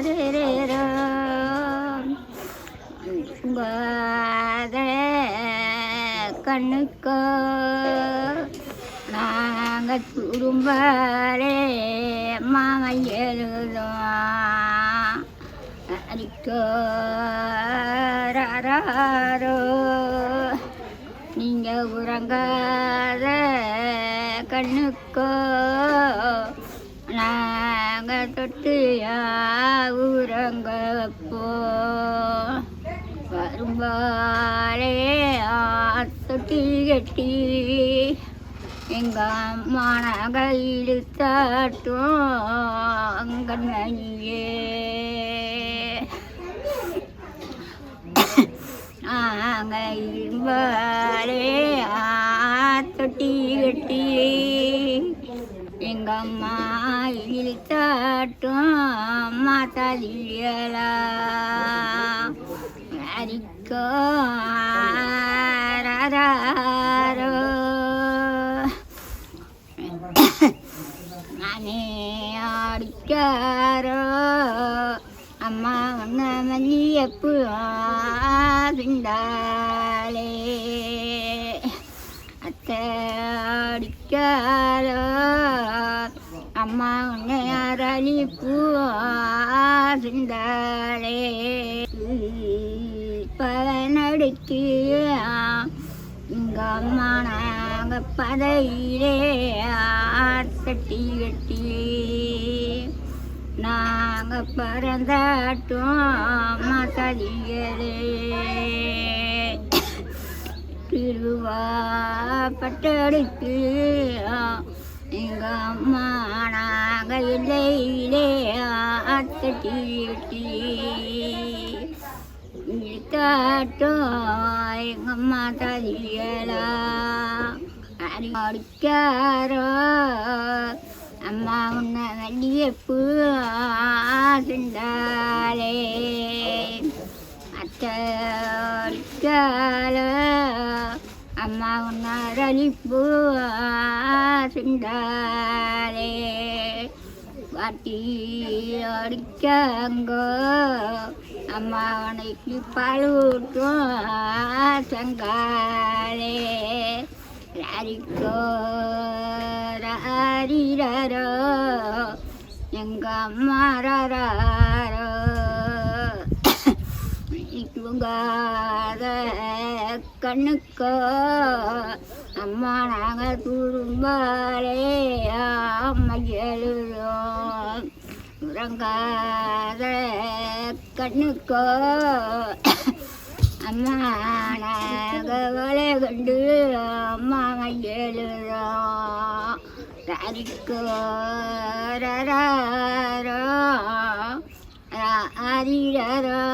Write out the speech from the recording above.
ராரேரோ உங்காத கண்ணுக்கோ நாங்கள் குடும்பாரே மாமன் எழுதோம் அடிக்கோ நீங்கள் உறங்காத கண்ணுக்கோ நாங்கள் தொட்டு உறங்க வரும்பாலே தொட்டி கட்டி எங்கள் அம்மா நாங்கள் இழுத்தாட்டும் அங்கே நாங்கள் இரும்பாலே தொட்டி கட்டி எங்கள் அம்மா இழுத்தாட்டும் மாத்தாதியலா அரிக்கோ ராரோ நானே ஆடிக்காரோ. அம்மா ஒன்ன மல்லியப்பு ஆண்டாளே அத்தை அடிக்காரோ அம்மா உன்னை அரளி பலனடுக்கு எங்க அம்மா நாங்கள் பதையிலே ஆத்தட்டி கட்டி. நாங்கள் பறந்தாட்டும் மாதாதிகளே திருவா பட்டடுக்கு எங்கள் அம்மா நாங்கள் இல்லையிலே ஆத்தட்டி கட்டி காட்டும் அம்மா ததியலா அடிக்காரோ அம்மா உன்னை அம்மா உன்னை ரலிப்பு பாட்டி அடிக்காங்கோ அம்மா உனக்கு பாலூட்டும் சங்காரே. ராரிக்கோ ராரிரோ எங்க அம்மா ராரோ தூங்காத கண்ணுக்கோ அம்மா நாங்கள் துரும்பாலே அம்மா எழுதும். உறங்காத கண்ணுக்கோ. அம்மா நாகவலை கண்டு அம்மா எழுதும். ராரிக்கோ ராரோ ராரிரோ